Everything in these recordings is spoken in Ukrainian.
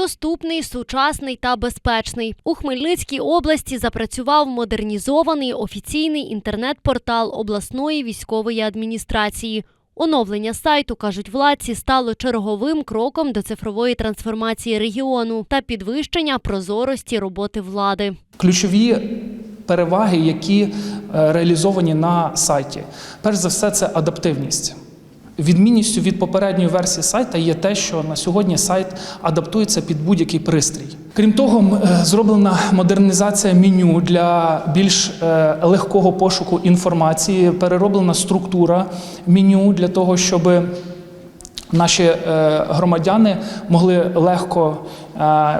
доступний, сучасний та безпечний. У Хмельницькій області запрацював модернізований офіційний інтернет-портал обласної військової адміністрації. Оновлення сайту, кажуть владці, стало черговим кроком до цифрової трансформації регіону та підвищення прозорості роботи влади. Ключові переваги, які е, реалізовані на сайті. Перш за все, це адаптивність. Відмінністю від попередньої версії сайта є те, що на сьогодні сайт адаптується під будь-який пристрій. Крім того, е, зроблена модернізація меню для більш е, легкого пошуку інформації, перероблена структура меню для того, щоб наші е, громадяни могли легко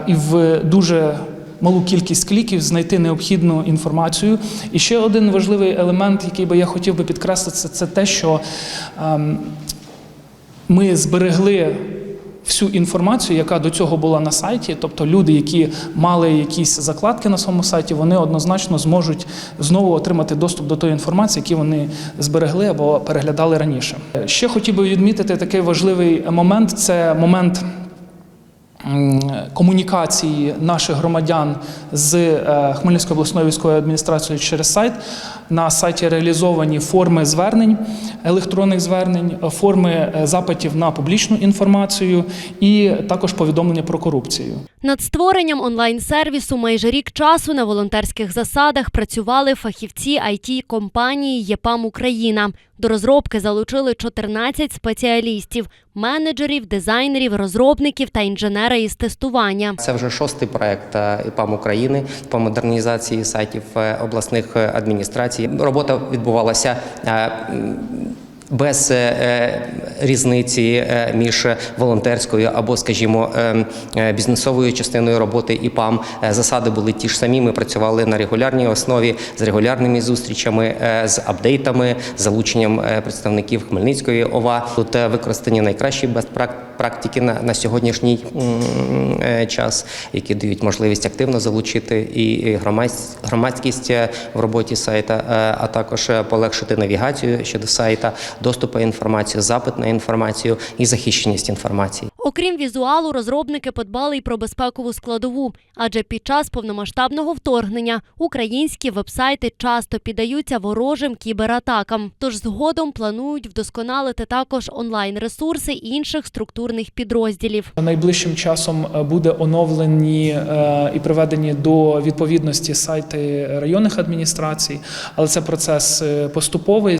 і в дуже малу кількість кліків знайти необхідну інформацію. І ще один важливий елемент, який би я хотів би підкреслити, це, це те, що ем, ми зберегли. Всю інформацію, яка до цього була на сайті, тобто люди, які мали якісь закладки на своєму сайті, вони однозначно зможуть знову отримати доступ до тої інформації, які вони зберегли або переглядали раніше. Ще хотів би відмітити такий важливий момент: це момент комунікації наших громадян з е, Хмельницькою обласною військовою адміністрацією через сайт. На сайті реалізовані форми звернень, електронних звернень, е, форми е, запитів на публічну інформацію і також повідомлення про корупцію. Над створенням онлайн-сервісу майже рік часу на волонтерських засадах працювали фахівці it компанії ЄПАМ Україна. До розробки залучили 14 спеціалістів, менеджерів, дизайнерів, розробників та інженера із тестування. Це вже шостий проект е, ІПАМ України по модернізації сайтів е, обласних е, Робота відбувалася. Без е, е, різниці е, між волонтерською або, скажімо, бізнесовою частиною роботи ІПАМ Е, засади були ті ж самі. Ми працювали на регулярній основі з регулярними зустрічами, з апдейтами, залученням представників Хмельницької ОВА. Тут використані найкращі практики на, на сьогоднішній час, які дають можливість активно залучити і і громадсь- громадськість в роботі сайта, а також полегшити навігацію щодо сайта, доступ до інформації, запит на інформацію і захищеність інформації. Окрім візуалу, розробники подбали й про безпекову складову, адже під час повномасштабного вторгнення українські вебсайти часто піддаються ворожим кібератакам. Тож згодом планують вдосконалити також онлайн-ресурси інших структурних підрозділів. Найближчим часом е, буде оновлені е, і приведені до відповідності сайти районних адміністрацій, але це процес е, поступовий.